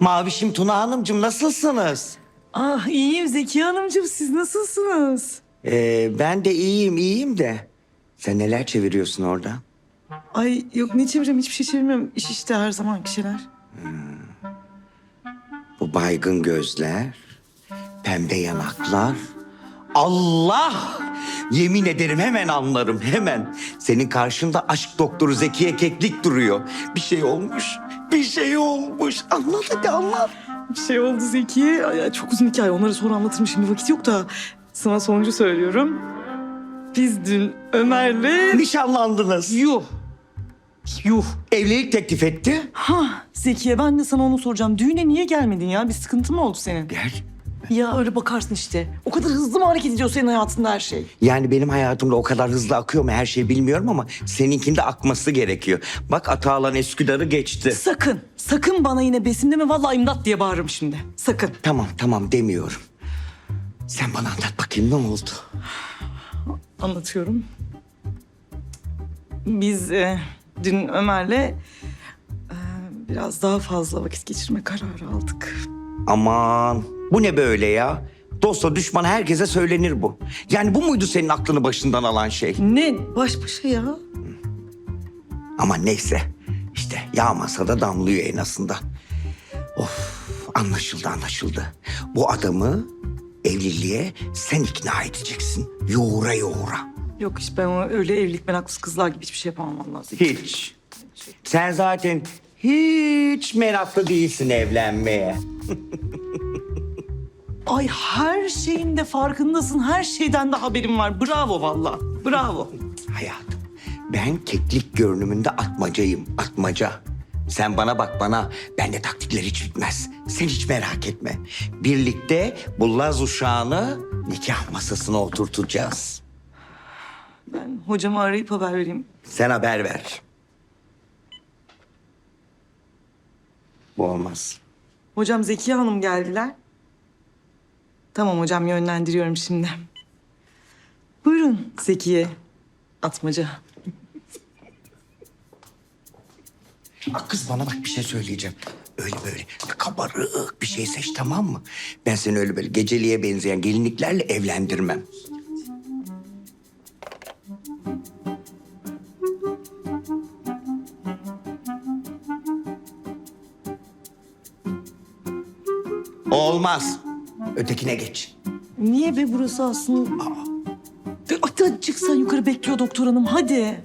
Mavişim Tuna Hanımcığım nasılsınız? Ah iyiyim Zeki Hanımcığım siz nasılsınız? Ee, ben de iyiyim iyiyim de. Sen neler çeviriyorsun orada? Ay yok ne çevireyim hiçbir şey çevirmiyorum. İş işte her zamanki şeyler. Bu baygın gözler, pembe yanaklar. Allah! Yemin ederim hemen anlarım hemen. Senin karşında aşk doktoru Zekiye Keklik duruyor. Bir şey olmuş, bir şey olmuş. Anlat hadi anlat. Bir şey oldu Zeki'ye. Ay, çok uzun hikaye onları sonra anlatırım şimdi vakit yok da. Sana sonucu söylüyorum. Biz dün Ömer'le... Nişanlandınız. Yuh. Yuh. Evlilik teklif etti. Ha Zekiye ben de sana onu soracağım. Düğüne niye gelmedin ya? Bir sıkıntı mı oldu senin? Gel. Ya öyle bakarsın işte. O kadar hızlı mı hareket ediyor senin hayatında her şey? Yani benim hayatımda o kadar hızlı akıyor mu her şeyi bilmiyorum ama seninkinde akması gerekiyor. Bak Atalan Üsküdar'ı geçti. Sakın, sakın bana yine besim deme. Vallahi imdat diye bağırırım şimdi. Sakın. Tamam tamam demiyorum. Sen bana anlat bakayım ne oldu? Anlatıyorum. Biz e, dün Ömer'le e, biraz daha fazla vakit geçirme kararı aldık. Aman bu ne böyle ya? Dosta düşman herkese söylenir bu. Yani bu muydu senin aklını başından alan şey? Ne baş başa ya? Ama neyse işte yağmasa da damlıyor en azından. Of anlaşıldı anlaşıldı. Bu adamı evliliğe sen ikna edeceksin. Yoğura yoğura. Yok işte ben öyle evlilik meraklısı kızlar gibi hiçbir şey yapamam vallahi. Hiç. Sen zaten hiç meraklı değilsin evlenmeye. Ay her şeyin de farkındasın. Her şeyden de haberim var. Bravo vallahi. Bravo. Hayatım ben keklik görünümünde atmacayım atmaca. Sen bana bak bana. Bende taktikler hiç bitmez. Sen hiç merak etme. Birlikte bu Laz uşağını nikah masasına oturtacağız. Ben hocamı arayıp haber vereyim. Sen haber ver. Bu olmaz. Hocam Zekiye Hanım geldiler. Tamam hocam yönlendiriyorum şimdi. Buyurun Zekiye. Atmaca. Bak kız bana bak bir şey söyleyeceğim. Öyle böyle kabarık bir şey seç tamam mı? Ben seni öyle böyle geceliğe benzeyen gelinliklerle evlendirmem. Olmaz. Ötekine geç. Niye be burası aslında? Aa. Hadi çıksan yukarı bekliyor doktor hanım hadi.